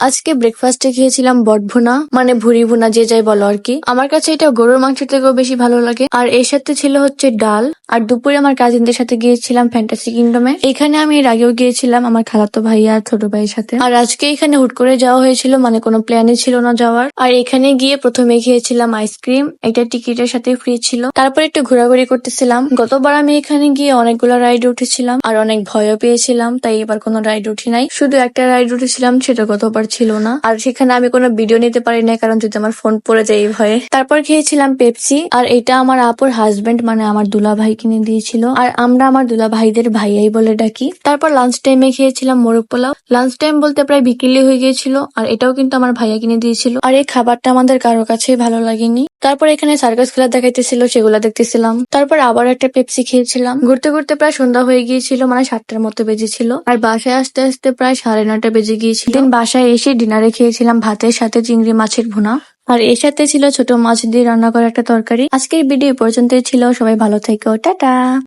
আজকে ব্রেকফাস্টে খেয়েছিলাম বট ভুনা মানে ভুরি ভুনা যে যাই বলো আর কি। আমার কাছে এটা গরুর মাংস থেকেও বেশি ভালো লাগে। আর এর সাথে ছিল হচ্ছে ডাল। আর দুপুরে আমার কাজিনদের সাথে গিয়েছিলাম ফ্যান্টাসি কিংডমে এখানে আমি এর আগেও গিয়েছিলাম আমার খালাতো ভাই আর ছোট ভাইয়ের সাথে। আর আজকে এখানে হুট করে যাওয়া হয়েছিল মানে কোনো প্ল্যানই ছিল না যাওয়ার। আর এখানে গিয়ে প্রথমে খেয়েছিলাম আইসক্রিম এটা টিকিটের সাথে ফ্রি ছিল। তারপর একটু ঘোরাঘুরি করতেছিলাম। গতবার আমি এখানে গিয়ে অনেকগুলো রাইড উঠেছিলাম। আর অনেক ভয়ও পেয়েছিলাম, তাই এবার কোনো রাইড উঠি নাই। শুধু একটা রাইড উঠেছিলাম, সেটা গতবার ছিল না। আর সেখানে আমি কোনো ভিডিও নিতে পারি না কারণ যদি আমার ফোন পড়ে যায় এই ভয়ে। তারপর খেয়েছিলাম পেপসি আর এটা আমার আপুর হাজবেন্ড মানে আমার দুলা ভাই কিনে দিয়েছিল। আর আমরা আমার দুলা ভাইদের ভাইয়াই বলে ডাকি। তারপর লাঞ্চ টাইমে খেয়েছিলাম মোরগ পোলাও। লাঞ্চ টাইম বলতে প্রায় বিকেলে হয়ে গিয়েছিল, আর এটাও কিন্তু আমার ভাইয়া কিনে দিয়েছিল। আর এই খাবারটা আমাদের কারও কাছে ভালো লাগেনি। তারপর এখানে সার্কাস খেলা দেখাইতেছিল, সেগুলো দেখতেছিলাম। তারপর আবার একটা পেপসি খেয়েছিলাম। ঘুরতে ঘুরতে প্রায় সন্ধ্যা হয়ে গিয়েছিল মানে সাতটার মতো বেজেছিল। আর বাসায় আসতে আসতে প্রায় সাড়ে নটা বেজে গিয়েছিল। দিন বাসায় এসে ডিনারে খেয়েছিলাম ভাতের সাথে চিংড়ি মাছের ভুনা। আর এর সাথে ছিল ছোট মাছ দিয়ে রান্না করা একটা তরকারি। আজকের ভিডিও পর্যন্তই ছিল। সবাই ভালো থেকো। টাটা!